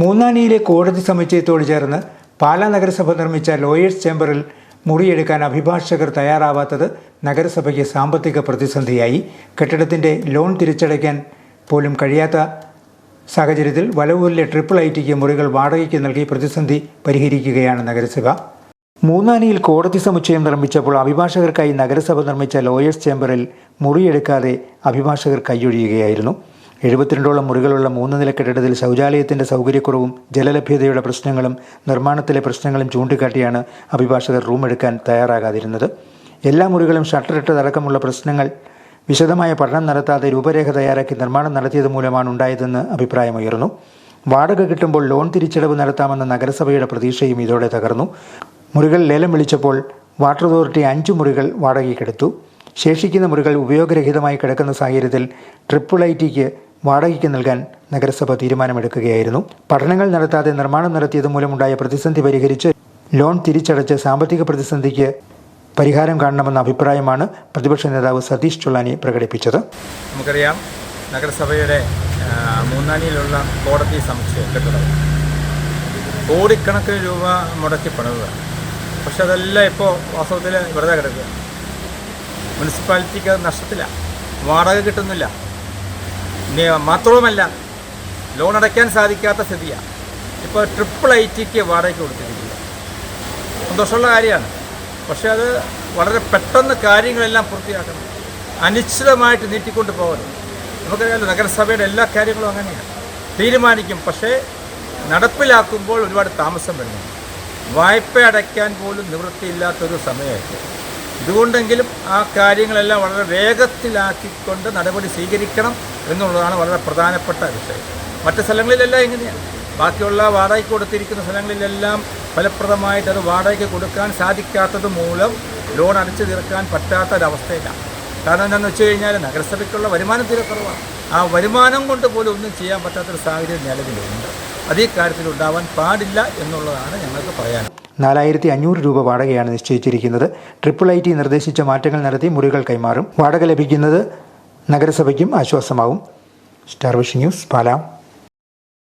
മൂന്നാനിയിലെ കോടതി സമുച്ചയത്തോട് ചേർന്ന് പാലാ നഗരസഭ നിർമ്മിച്ച ലോയേഴ്സ് ചേംബറിൽ മുറിയെടുക്കാൻ അഭിഭാഷകർ തയ്യാറാവാത്തത് നഗരസഭയ്ക്ക് സാമ്പത്തിക പ്രതിസന്ധിയായി. കെട്ടിടത്തിന്റെ ലോൺ തിരിച്ചടയ്ക്കാൻ പോലും കഴിയാത്ത സാഹചര്യത്തിൽ വലവൂരിലെ ട്രിപ്പിൾ ഐ ടിക്ക് മുറികൾ വാടകയ്ക്ക് നൽകി പ്രതിസന്ധി പരിഹരിക്കുകയാണ് നഗരസഭ. മൂന്നാനിയിൽ കോടതി സമുച്ചയം നിർമ്മിച്ചപ്പോൾ അഭിഭാഷകർക്കായി നഗരസഭ നിർമ്മിച്ച ലോയേഴ്സ് ചേംബറിൽ മുറിയെടുക്കാതെ അഭിഭാഷകർ കൈയൊഴിയുകയായിരുന്നു. എഴുപത്തിരണ്ടോളം മുറികളുള്ള മൂന്ന് നില കെട്ടിടത്തിൽ ശൗചാലയത്തിന്റെ സൗകര്യക്കുറവും ജലലഭ്യതയുടെ പ്രശ്നങ്ങളും നിർമ്മാണത്തിലെ പ്രശ്നങ്ങളും ചൂണ്ടിക്കാട്ടിയാണ് അഭിഭാഷകർ റൂം എടുക്കാൻ തയ്യാറാകാതിരുന്നത്. എല്ലാ മുറികളും ഷട്ടറിട്ടതടക്കമുള്ള പ്രശ്നങ്ങൾ വിശദമായ പഠനം നടത്താതെ രൂപരേഖ തയ്യാറാക്കി നിർമ്മാണം നടത്തിയത് മൂലമാണ് ഉണ്ടായതെന്ന് അഭിപ്രായമുയർന്നു. വാടക കിട്ടുമ്പോൾ ലോൺ തിരിച്ചടവ് നടത്താമെന്ന നഗരസഭയുടെ പ്രതീക്ഷയും ഇതോടെ തകർന്നു. മുറികൾ ലേലം വിളിച്ചപ്പോൾ വാട്ടർ അതോറിറ്റി അഞ്ച് മുറികൾ വാടകയ്ക്കെടുത്തു. ശേഷിക്കുന്ന മുറികൾ ഉപയോഗരഹിതമായി കിടക്കുന്ന സാഹചര്യത്തിൽ ട്രിപ്പിൾ ഐ ടിക്ക് വാടകയ്ക്ക് നൽകാൻ നഗരസഭ തീരുമാനമെടുക്കുകയായിരുന്നു. പഠനങ്ങൾ നടത്താതെ നിർമ്മാണം നടത്തിയത് മൂലമുണ്ടായ പ്രതിസന്ധി പരിഹരിച്ച് ലോൺ തിരിച്ചടച്ച് സാമ്പത്തിക പ്രതിസന്ധിക്ക് പരിഹാരം കാണണമെന്ന അഭിപ്രായമാണ് പ്രതിപക്ഷ നേതാവ് സതീഷ് ചുള്ളാനി പ്രകടിപ്പിച്ചത്. നമുക്കറിയാം നഗരസഭയുടെ മൂന്നാനിയിലുള്ള കോടതി സമുച്ചയം കോടിക്കണക്കിന് രൂപ മുടക്കി പണിതാണ് പക്ഷെ അതെല്ലാം ഇപ്പോൾ വാസ്തവത്തിൽ വെറുതെ കിടക്കുക. മുനിസിപ്പാലിറ്റിക്ക് അത് നഷ്ടത്തില്ല. വാടക കിട്ടുന്നില്ല. മാത്രവുമല്ല ലോൺ അടയ്ക്കാൻ സാധിക്കാത്ത സ്ഥിതിയാണ് ഇപ്പോൾ ട്രിപ്പിൾ ഐ ടിക്ക് വാടകയ്ക്ക് കൊടുത്തിരിക്കുക സന്തോഷമുള്ള കാര്യമാണ്. പക്ഷേ അത് വളരെ പെട്ടെന്ന് കാര്യങ്ങളെല്ലാം പൂർത്തിയാക്കണം. അനിശ്ചിതമായിട്ട് നീട്ടിക്കൊണ്ട് പോകരുത്. നമുക്കറിയാമല്ലോ നഗരസഭയുടെ എല്ലാ കാര്യങ്ങളും അങ്ങനെയാണ് തീരുമാനിക്കും പക്ഷേ നടപ്പിലാക്കുമ്പോൾ ഒരുപാട് താമസം വരുന്നു വായ്പ അടയ്ക്കാൻ പോലും നിവൃത്തിയില്ലാത്തൊരു സമയമായിട്ട് ഇതുകൊണ്ടെങ്കിലും ആ കാര്യങ്ങളെല്ലാം വളരെ വേഗത്തിലാക്കിക്കൊണ്ട് നടപടി സ്വീകരിക്കണം എന്നുള്ളതാണ് വളരെ പ്രധാനപ്പെട്ട വിഷയം. മറ്റ് സ്ഥലങ്ങളിലെല്ലാം ഇങ്ങനെയാണ്. ബാക്കിയുള്ള വാടകയ്ക്ക് കൊടുത്തിരിക്കുന്ന സ്ഥലങ്ങളിലെല്ലാം ഫലപ്രദമായിട്ട് അത് വാടകയ്ക്ക് കൊടുക്കാൻ സാധിക്കാത്തത് മൂലം ലോൺ അടച്ചു തീർക്കാൻ പറ്റാത്ത ഒരവസ്ഥയിലാണ് കാരണം എന്താണെന്ന് വെച്ച് കഴിഞ്ഞാൽ നഗരസഭയ്ക്കുള്ള വരുമാനം തീരെ കുറവാണ്. ആ വരുമാനം കൊണ്ട് പോലും ഒന്നും ചെയ്യാൻ പറ്റാത്തൊരു സാഹചര്യം നിലവിലുണ്ട്. അത് കാര്യത്തിൽ ഉണ്ടാവാൻ പാടില്ല എന്നുള്ളതാണ് ഞങ്ങൾക്ക് പറയാൻ നാലായിരത്തി അഞ്ഞൂറ് രൂപ വാടകയാണ് നിശ്ചയിച്ചിരിക്കുന്നത്. ട്രിപ്പിൾ ഐ ടി നിർദ്ദേശിച്ച മാറ്റങ്ങൾ നടത്തി മുറികൾ കൈമാറും. വാടക ലഭിക്കുന്നത് നഗരസഭയ്ക്കും ആശ്വാസമാവും. Star vision news പാലാം.